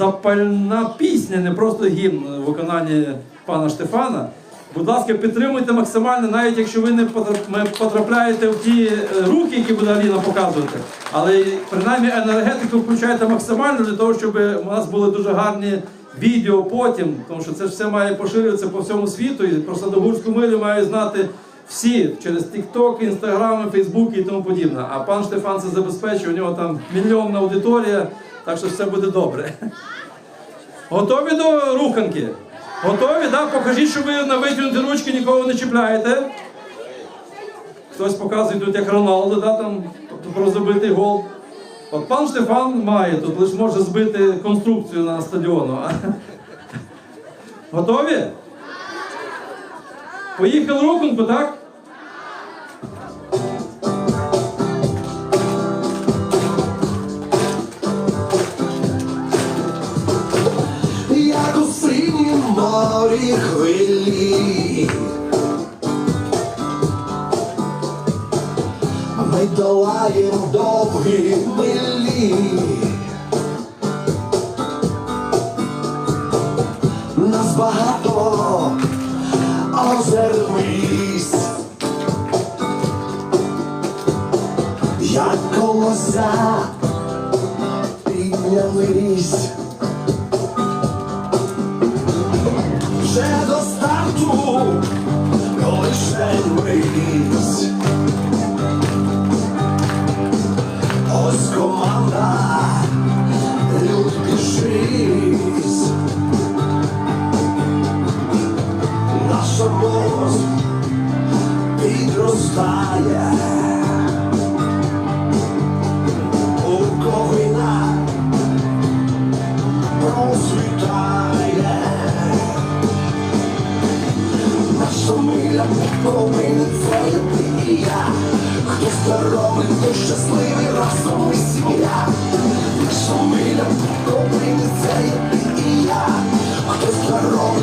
запальна пісня, не просто гімн в виконанні пана Штефана. Будь ласка, підтримуйте максимально, навіть якщо ви не потрап- потрапляєте в ті е, руки, які буде Аліна показувати. Але принаймні енергетику включайте максимально для того, щоб у нас були дуже гарні відео потім, тому що це все має поширюватися по всьому світу. І про Садогурську милю мають знати всі через TikTok, Instagram, Facebook і тому подібне. А пан Штефан це забезпечує, у нього там мільйонна аудиторія, так що все буде добре. Готові до руханки? Готові? Да? Покажіть, що ви на витягнуті ручки нікого не чіпляєте. Хтось показує тут як Роналдо, да, там про забитий гол. От пан Штефан має тут, лише може збити конструкцію на стадіону. Готові? Поїхали руханку, так? як у синім морі хвилі. Ми долаєм довгі милі. Нас багато озер міст. Як колоса піднялись. вже до старту лише мить. Підростає. Війна процвітає. Наша миля повинен це ти і я. Хто здоровий, хто щасливий, разом і сім'я. Наша миля повинен це ти і я. Хто здоровий,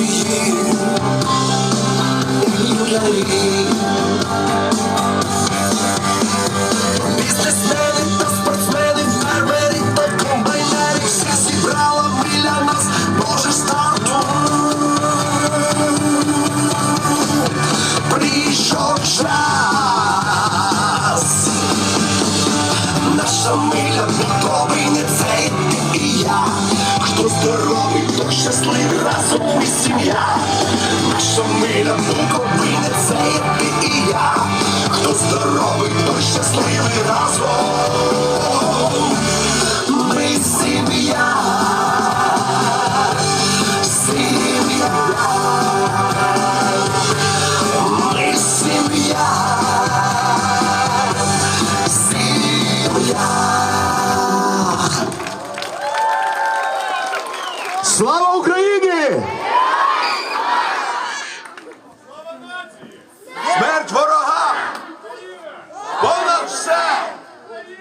to you. Хто здоровий, хто щасливий, разом ми сім'я. Наша миля готовий не цей ти і я. Хто здоровий, хто щасливий разом.